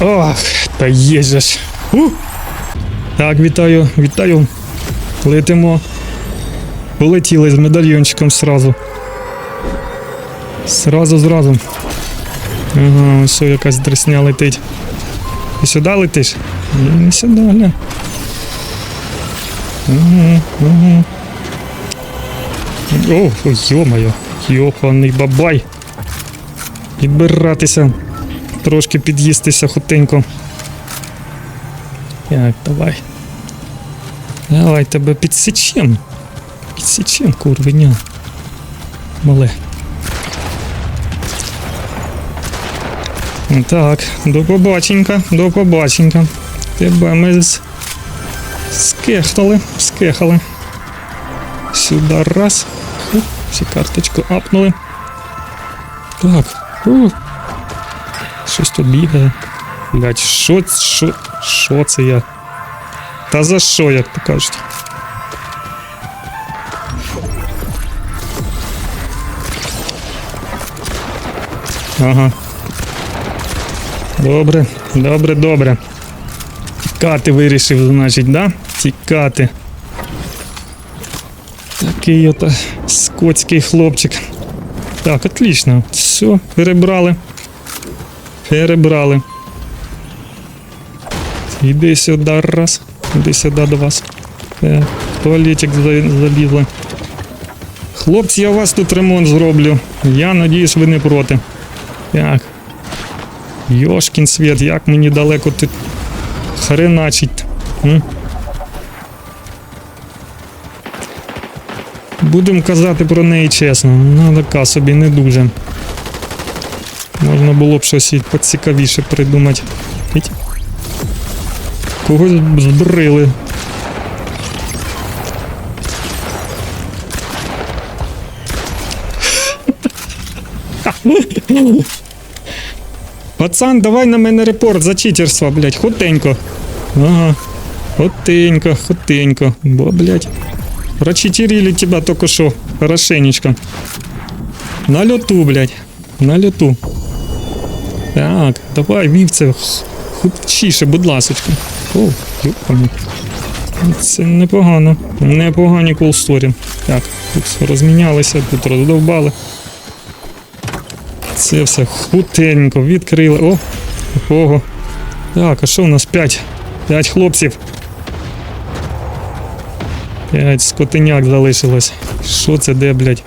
Ох, та. У! Так, вітаю, вітаю. Летимо. Полетіли з медальйончиком сразу. Сразу, зразу. Ага, ось якась дресня летить. Ти сюди летиш? Не сюди, гля. Угу, угу. О, йо-моє, йоханий бабай. Підбиратися. Трошки під'їстися хутенько. Так, давай. Давай тебе підсічем. Підсічем, курвеня. Мале. Так, до побаченька, до побаченька. Тебе ми з... скехтали, скехали. Сюди раз. Всі карточку апнули. Так. Щось тут бігає. Блять, що, що, що це я? Та за що, як то кажуть? Ага. Добре, добре, добре. Тікати вирішив, значить, да? Тікати. Такий ото скотський хлопчик. Так, отлично. Все, перебрали. Перебрали. Іди сюди раз. Іди сюди до вас. Так, в туалетик за- залізли. Хлопці, я у вас тут ремонт зроблю. Я надіюсь, ви не проти. Так. Йошкін світ, як мені далеко ти хреначить. М? Будемо казати про неї чесно. Ну, така собі не дуже. Можна було б щось і поцікавіше придумати. Когось збрили. Пацан, давай на мене репорт за читерство, блядь, хутенько. Ага. Хутенько, хутенько. Бо, блядь. Прочитерили тебя только что. Хорошенечко. На лету, блядь. На лету. Так, давай, вівце, хутчіше, будь ласочка. О, юпані. Це непогано. Непогані кулсторі. Так, тут розмінялися, тут роздовбали. Це все хутенько відкрили. О! Ого. Так, а що у нас? П'ять. П'ять хлопців. П'ять скотиняк залишилось. Що це де, блядь?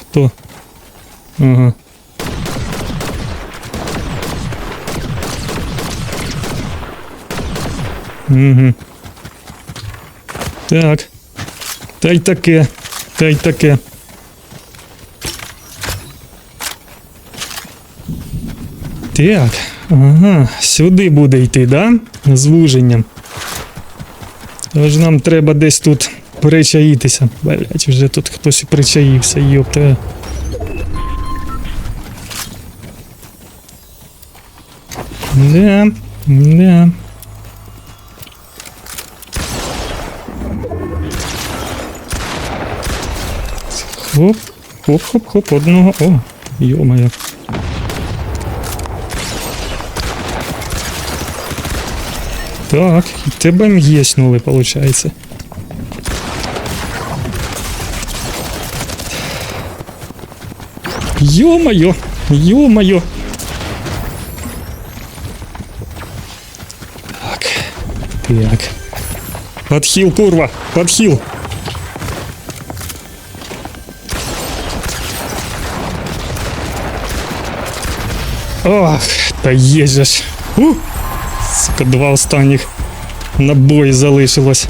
Хто? Ага. Угу. Так. Та й таке. Та й таке. Так. Ага. Сюди буде йти, да? З вуженням. Тож нам треба десь тут причаїтися. Блять, вже тут хтось причаївся, йопта. Да, да. Хоп, хоп, хоп, хоп, одного. О, йо-моє. Так, і тебе м'єснули, виходить. Ё-моё! Ё-моё! Так. Так. Подхил, курва! Подхил! Ох, та є же! Сука, два останніх набої залишилось.